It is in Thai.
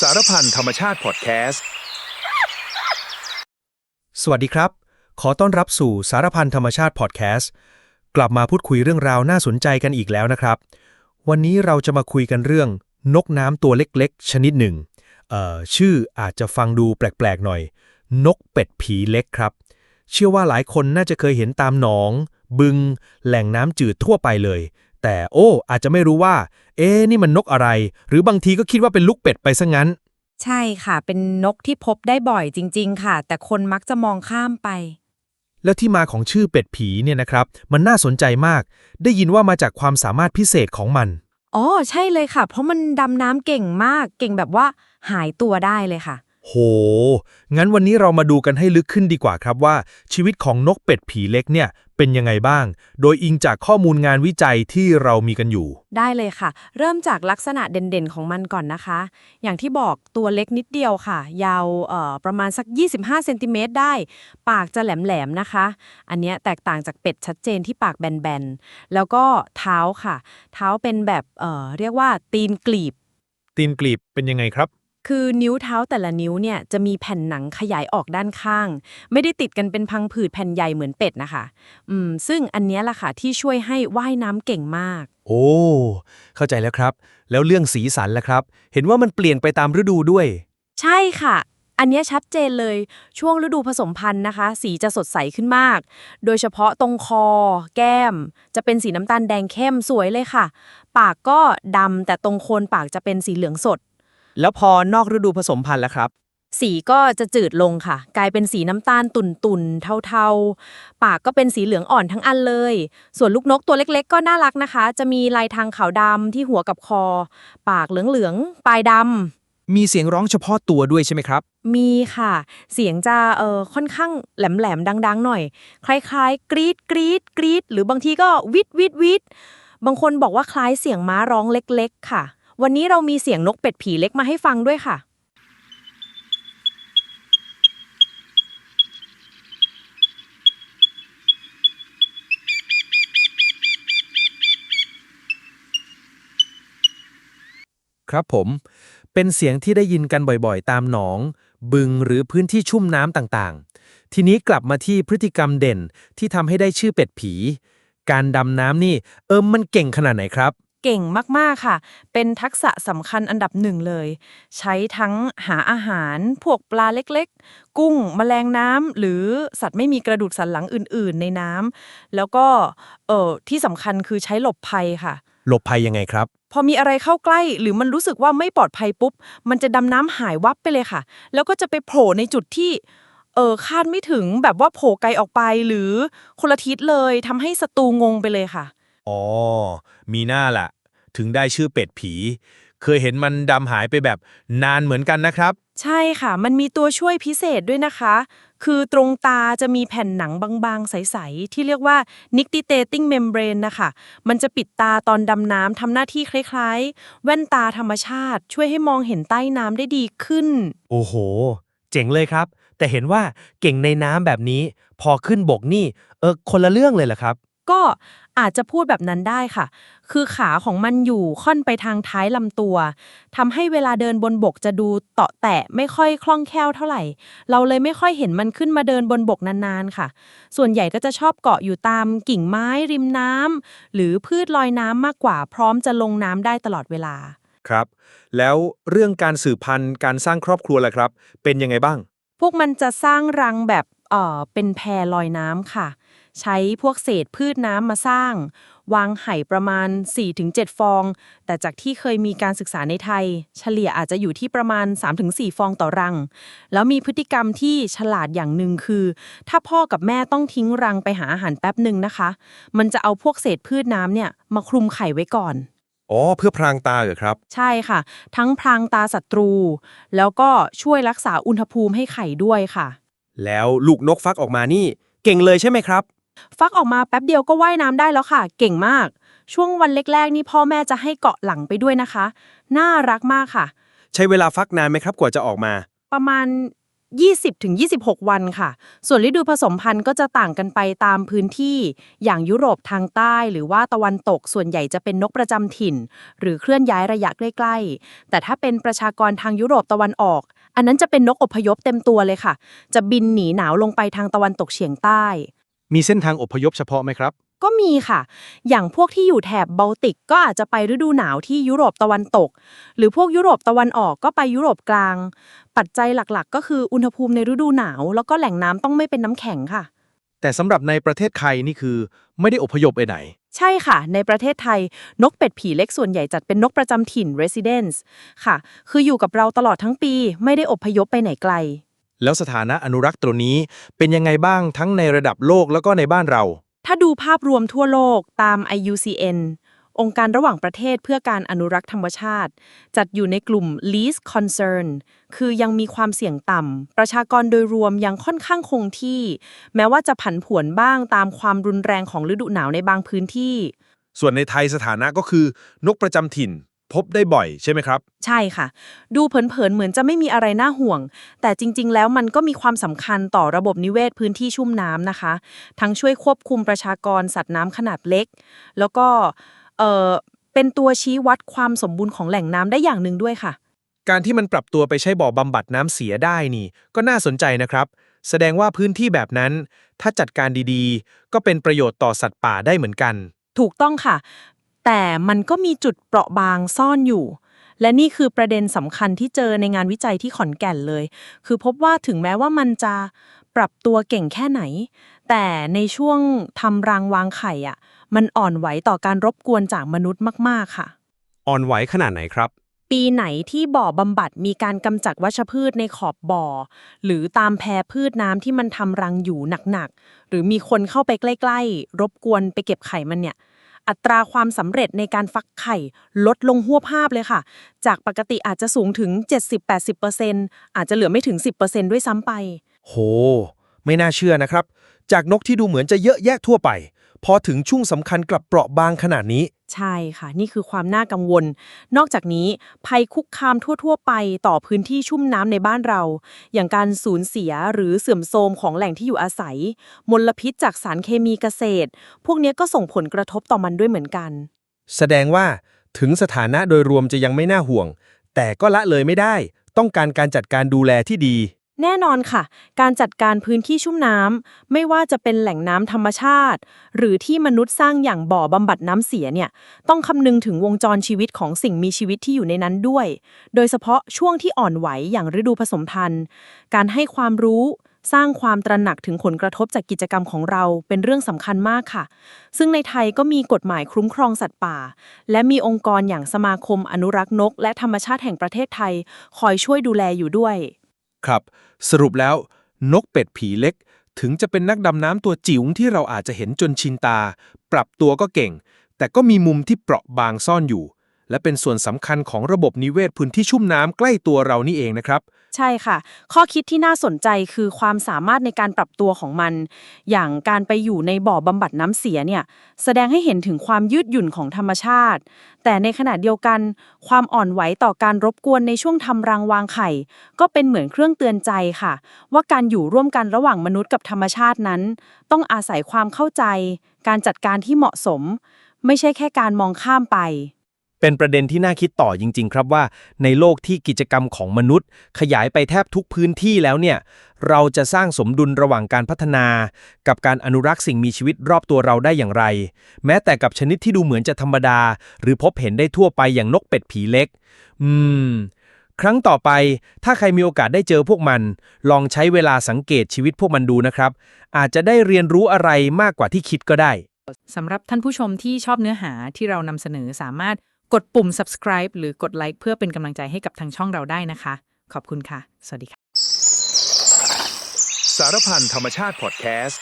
สารพันธรรมชาติพอดแคสต์ สวัสดีครับ ขอต้อนรับสู่สารพันธรรมชาติพอดแคสต์ กลับมาพูดคุยเรื่องราวน่าสนใจกันอีกแล้วนะครับ วันนี้เราจะมาคุยกันเรื่อง นกน้ำตัวเล็กๆ ชนิดหนึ่ง เอ่อ ชื่ออาจจะฟังดูแปลกๆหน่อย นกเป็ดผีเล็กครับ เชื่อว่าหลายคนน่าจะเคยเห็นตามหนอง บึง แหล่งน้ำจืดทั่วไปเลย แต่โอ้ อาจจะไม่รู้ว่า เอ๊ะนี่มันนกอะไร หรือบางทีก็คิดว่าเป็นลูกเป็ดไปซะงั้น ใช่ค่ะ เป็นนกที่พบได้บ่อยจริง ๆ ค่ะ แต่คนมักจะมองข้ามไป แล้วที่มาของชื่อเป็ดผีเนี่ยนะครับ มันน่าสนใจมาก ได้ยินว่ามาจากความสามารถพิเศษของมันอ๋อใช่เลยค่ะ เพราะมันดำน้ำเก่งมาก เก่งแบบว่าหายตัวได้เลยค่ะ โห งั้นวันนี้เรามาดูกันให้ลึกขึ้นดีกว่าครับว่า ชีวิตของนกเป็ดผีเล็กเนี่ยเป็นยังไงบ้าง โดยอิงจากข้อมูลงานวิจัยที่เรามีกันอยู่ ได้เลยค่ะ เริ่มจากลักษณะเด่นๆของมันก่อนนะคะ อย่างที่บอกตัวเล็กนิดเดียวค่ะ ยาวเอ่อประมาณสัก 25เซนติเมตรได้ ปากจะแหลมๆนะคะ อันเนี้ยแตกต่างจากเป็ดชัดเจนที่ปากแบนๆ แล้วก็เท้าค่ะ เท้าเป็นแบบเอ่อเรียกว่าตีนกลีบ ตีนกลีบเป็นยังไงครับ คือนิ้วเท้าแต่ละนิ้วเนี่ยจะมีแผ่นหนังขยายออกด้านข้าง ไม่ได้ติดกันเป็นพังผืดแผ่นใหญ่เหมือนเป็ดนะคะ อืม ซึ่งอันเนี้ยล่ะค่ะที่ช่วยให้ว่ายน้ำเก่งมาก โอ้ เข้าใจแล้วครับ แล้วเรื่องสีสันล่ะครับ เห็นว่ามันเปลี่ยนไปตามฤดูด้วย ใช่ค่ะ อันเนี้ยชัดเจนเลย ช่วงฤดูผสมพันธุ์นะคะ สีจะสดใสขึ้นมาก โดยเฉพาะตรงคอ แก้ม จะเป็นสีน้ำตาลแดงเข้มสวยเลยค่ะ ปากก็ดำแต่ตรงโคนปากจะเป็นสีเหลืองสด แล้วพอนอกฤดูผสมพันธุ์แล้วครับ สีก็จะจืดลงค่ะ กลายเป็นสีน้ำตาลตุ่นๆเทาๆ ปากก็เป็นสีเหลืองอ่อนทั้งอันเลย ส่วนลูกนกตัวเล็กๆ ก็น่ารักนะคะ จะมีลายทางขาวดำที่หัวกับคอ ปากเหลืองๆปลายดมีเสียงร้องเฉพาะตัวด้วยใช่ไหมครับำมีค่ะ เสียงจะเอ่อค่อนข้างแหลมๆดัง ๆ หน่อย คล้ายๆ กรีดกรีดกรีดหรือบางทีก็วิดวิดวิดบางคนบอกว่าคล้ายเสียงม้าร้องเล็ก ๆ ค่ะ วันนี้เรามีเสียงนกเป็ดผีเล็กมาให้ฟังด้วยค่ะ ครับผม เป็นเสียงที่ได้ยินกันบ่อยๆ ตามหนอง บึงหรือพื้นที่ชุ่มน้ำต่างๆ ทีนี้กลับมาที่พฤติกรรมเด่นที่ทำให้ได้ชื่อเป็ดผี การดำน้ำนี่ เอิมมันเก่งขนาดไหนครับ เก่งมาก ๆ ค่ะ เป็นทักษะสำคัญอันดับหนึ่งเลย ใช้ทั้งหาอาหาร พวกปลาเล็กๆ กุ้งแมลงน้ำ หรือสัตว์ไม่มีกระดูกสันหลังอื่นๆ ในน้ำ แล้วก็เอ่อที่สำคัญคือใช้หลบภัยค่ะ หลบภัยยังไงครับ พอมีอะไรเข้าใกล้ หรือมันรู้สึกว่าไม่ปลอดภัยปุ๊บ มันจะดำน้ำหายวับไปเลยค่ะ แล้วก็จะไปโผล่ในจุดที่เออคาดไม่ถึงแบบว่าโผล่ไกลออกไปหรือคนละทิศเลยทำให้ศัตรูงงไปเลยค่ะ อ๋อ มีหน้าล่ะถึงได้ชื่อเป็ดผี เคยเห็นมันดำหายไปแบบนานเหมือนกันนะครับ ใช่ค่ะ มันมีตัวช่วยพิเศษด้วยนะคะ คือตรงตาจะมีแผ่นหนังบางๆ ใส ๆ ที่เรียกว่า nictitating membrane นะคะ มันจะปิดตาตอนดำน้ำทำหน้าที่คล้ายๆ แว่นตาธรรมชาติ ช่วยให้มองเห็นใต้น้ำได้ดีขึ้น โอ้โห เจ๋งเลยครับ แต่เห็นว่าเก่งในน้ำแบบนี้ พอขึ้นบกนี่ เออคนละเรื่องเลยเหรอครับ ก็อาจจะพูดแบบนั้นได้ค่ะ คือขาของมันอยู่ค่อนไปทางท้ายลำตัวทำให้เวลาเดินบนบกจะดูเตาะแตะไม่ค่อยคล่องแคล่วเท่าไหร่ เราเลยไม่ค่อยเห็นมันขึ้นมาเดินบนบกนานๆค่ะ ส่วนใหญ่ก็จะชอบเกาะอยู่ตามกิ่งไม้ริมน้ำหรือพืชลอยน้ำมากกว่า พร้อมจะลงน้ำได้ตลอดเวลา ครับ แล้วเรื่องการสืบพันธุ์การสร้างครอบครัวล่ะครับ เป็นยังไงบ้าง พวกมันจะสร้างรังแบบเอ่อเป็นแพรลอยน้ำค่ะ ใช้พวกเศษพืชน้ำมาสร้าง วางไห่ประมาณ 4-7 ฟอง แต่จากที่เคยมีการศึกษาในไทย เฉลี่ยอาจจะอยู่ที่ประมาณ 3-4 ฟองต่อรัง แล้วมีพฤติกรรมที่ฉลาดอย่างหนึ่งคือ ถ้าพ่อกับแม่ต้องทิ้งรังไปหาอาหารแป๊บหนึ่งนะคะ มันจะเอาพวกเศษพืชน้ำเนี่ยมาคลุมไข่ไว้ก่อน อ๋อ เพื่อพรางตาเหรอครับ ใช่ค่ะ ทั้งพรางตาศัตรู แล้วก็ช่วยรักษาอุณหภูมิให้ไข่ด้วยค่ะ แล้วลูกนกฟักออกมานี่ เก่งเลยใช่ไหมครับ ฟักออกมาแป๊บเดียวก็ว่ายน้ำได้แล้วค่ะ เก่งมาก ช่วงวันแรกๆ นี่พ่อแม่จะให้เกาะหลังไปด้วยนะคะ น่ารักมากค่ะ ใช้เวลาฟักนานไหมครับกว่าจะออกมา ประมาณ 20-26 วันค่ะ ส่วนฤดูผสมพันธุ์ก็จะต่างกันไปตามพื้นที่ อย่างยุโรปทางใต้ หรือว่าตะวันตกส่วนใหญ่จะเป็นนกประจำถิ่น หรือเคลื่อนย้ายระยะใกล้ๆ แต่ถ้าเป็นประชากรทางยุโรปตะวันออก อันนั้นจะเป็นนกอพยพเต็มตัวเลยค่ะ จะบินหนีหนาวลงไปทางตะวันตกเฉียงใต้ มีเส้นทางอพยพเฉพาะไหมครับ ก็มีค่ะ อย่างพวกที่อยู่แถบเบลติกก็อาจจะไปฤดูหนาวที่ยุโรปตะวันตก หรือพวกยุโรปตะวันออกก็ไปยุโรปกลาง ปัจจัยหลักๆ ก็คืออุณหภูมิในฤดูหนาว แล้วก็แหล่งน้ำต้องไม่เป็นน้ำแข็งค่ะ แต่สำหรับในประเทศไทยนี่คือ ไม่ได้อพยพไปไหน ใช่ค่ะ ในประเทศไทยนกเป็ดผีเล็กส่วนใหญ่จัดเป็นนกประจำถิ่น residence ค่ะ คืออยู่กับเราตลอดทั้งปีไม่ได้อพยพไปไหนไกล แล้วสถานะอนุรักษ์ตัวนี้เป็นยังไงบ้างทั้งในระดับโลกแล้วก็ในบ้านเรา ถ้าดูภาพรวมทั่วโลกตาม IUCN องค์การระหว่างประเทศเพื่อการอนุรักษ์ธรรมชาติ จัดอยู่ในกลุ่ม least concern คือยังมีความเสี่ยงต่ำ ประชากรโดยรวมยังค่อนข้างคงที่ แม้ว่าจะผันผวนบ้างตามความรุนแรงของฤดูหนาวในบางพื้นที่ ส่วนในไทยสถานะก็คือนกประจำถิ่น พบได้บ่อยใช่ไหมครับ ใช่ค่ะ ดูเผินๆ เหมือนจะไม่มีอะไรน่าห่วง แต่จริงๆ แล้วมันก็มีความสำคัญต่อระบบนิเวศพื้นที่ชุ่มน้ำนะคะ ทั้งช่วยควบคุมประชากรสัตว์น้ำขนาดเล็ก แล้วก็เอ่อเป็นตัวชี้วัดความสมบูรณ์ของแหล่งน้ำได้อย่างหนึ่งด้วยค่ะ การที่มันปรับตัวไปใช้บ่อบำบัดน้ำเสียได้นี่ ก็น่าสนใจนะครับ แสดงว่าพื้นที่แบบนั้น ถ้าจัดการดีๆ ก็เป็นประโยชน์ต่อสัตว์ป่าได้เหมือนกัน ถูกต้องค่ะ แต่มันก็มีจุดเปราะบางซ่อนอยู่ และนี่คือประเด็นสำคัญที่เจอในงานวิจัยที่ขอนแก่นเลย คือพบว่าถึงแม้ว่ามันจะปรับตัวเก่งแค่ไหน แต่ในช่วงทำรังวางไข่อะ มันอ่อนไหวต่อการรบกวนจากมนุษย์มาก ๆ ค่ะ อ่อนไหวขนาดไหนครับ ปีไหนที่บ่อบำบัดมีการกำจัดวัชพืชในขอบบ่อ หรือตามแพรพืชน้ำที่มันทำรังอยู่หนัก ๆ หรือมีคนเข้าไปใกล้ ๆ รบกวนไปเก็บไข่มันเนี่ย อัตราความสำเร็จในการฟักไข่ ลดลงหัวภาพเลยค่ะ จากปกติอาจจะสูงถึง 70-80%อาจจะเหลือไม่ถึง 10%ด้วยซ้ำไป โห ไม่น่าเชื่อนะครับ จากนกที่ดูเหมือนจะเยอะแยะทั่วไป พอถึงช่วงสำคัญกลับเปราะบางขนาดนี้ ใช่ค่ะ นี่คือความน่ากังวล นอกจากนี้ภัยคุกคามทั่ว ๆ ไปต่อพื้นที่ชุ่มน้ำในบ้านเรา อย่างการสูญเสียหรือเสื่อมโทรมของแหล่งที่อยู่อาศัย มลพิษจากสารเคมีเกษตร พวกเนี้ยก็ส่งผลกระทบต่อมันด้วยเหมือนกัน แสดงว่าถึงสถานะโดยรวมจะยังไม่น่าห่วง แต่ก็ละเลยไม่ได้ ต้องการการจัดการดูแลที่ดี แน่นอนค่ะ การจัดการพื้นที่ชุ่มน้ำไม่ว่าจะเป็นแหล่งน้ำธรรมชาติ หรือที่มนุษย์สร้างอย่างบ่อบำบัดน้ำเสียเนี่ยต้องคำนึงถึงวงจรชีวิตของสิ่งมีชีวิตที่อยู่ในนั้นด้วย โดยเฉพาะช่วงที่อ่อนไหวอย่างฤดูผสมพันธุ์ การให้ความรู้สร้างความตระหนักถึงผลกระทบจากกิจกรรมของเราเป็นเรื่องสำคัญมากค่ะ ซึ่งในไทยก็มีกฎหมายคุ้มครองสัตว์ป่า และมีองค์กรอย่างสมาคมอนุรักษ์นก และธรรมชาติแห่งประเทศไทย คอยช่วยดูแลอยู่ด้วย ครับ สรุปแล้ว นกเป็ดผีเล็ก ถึงจะเป็นนักดำน้ำตัวจิ๋วที่เราอาจจะเห็นจนชินตา ปรับตัวก็เก่ง แต่ก็มีมุมที่เปราะบางซ่อนอยู่ และเป็นส่วนสำคัญของระบบนิเวศพื้นที่ชุ่มน้ำใกล้ตัวเรานี่เองนะครับ ใช่ค่ะ ข้อคิดที่น่าสนใจคือความสามารถในการปรับตัวของมัน อย่างการไปอยู่ในบ่อบำบัดน้ำเสียเนี่ย แสดงให้เห็นถึงความยืดหยุ่นของธรรมชาติ แต่ในขณะเดียวกัน ความอ่อนไหวต่อการรบกวนในช่วงทำรังวางไข่ ก็เป็นเหมือนเครื่องเตือนใจค่ะ ว่าการอยู่ร่วมกันระหว่างมนุษย์กับธรรมชาตินั้น ต้องอาศัยความเข้าใจ การจัดการที่เหมาะสม ไม่ใช่แค่การมองข้ามไป เป็นประเด็นที่น่าคิดต่อจริง ๆ ครับว่า ในโลกที่กิจกรรมของมนุษย์ ขยายไปแทบทุกพื้นที่แล้วเนี่ย เราจะสร้างสมดุลระหว่างการพัฒนา กับการอนุรักษ์สิ่งมีชีวิตรอบตัวเราได้อย่างไร แม้แต่กับชนิดที่ดูเหมือนจะธรรมดา หรือพบเห็นได้ทั่วไปอย่างนกเป็ดผีเล็ก อืม ครั้งต่อไป ถ้าใครมีโอกาสได้เจอพวกมัน ลองใช้เวลาสังเกตชีวิตพวกมันดูนะครับ อาจจะได้เรียนรู้อะไรมากกว่าที่คิดก็ได้สำหรับท่านผู้ชมที่ชอบเนื้อหาที่เรานำเสนอสามารถ กดปุ่ม subscribe หรือกดไลค์เพื่อเป็นกำลังใจให้กับทางช่องเราได้นะคะ ขอบคุณค่ะ สวัสดีค่ะ สารพันธรรมชาติพอดแคสต์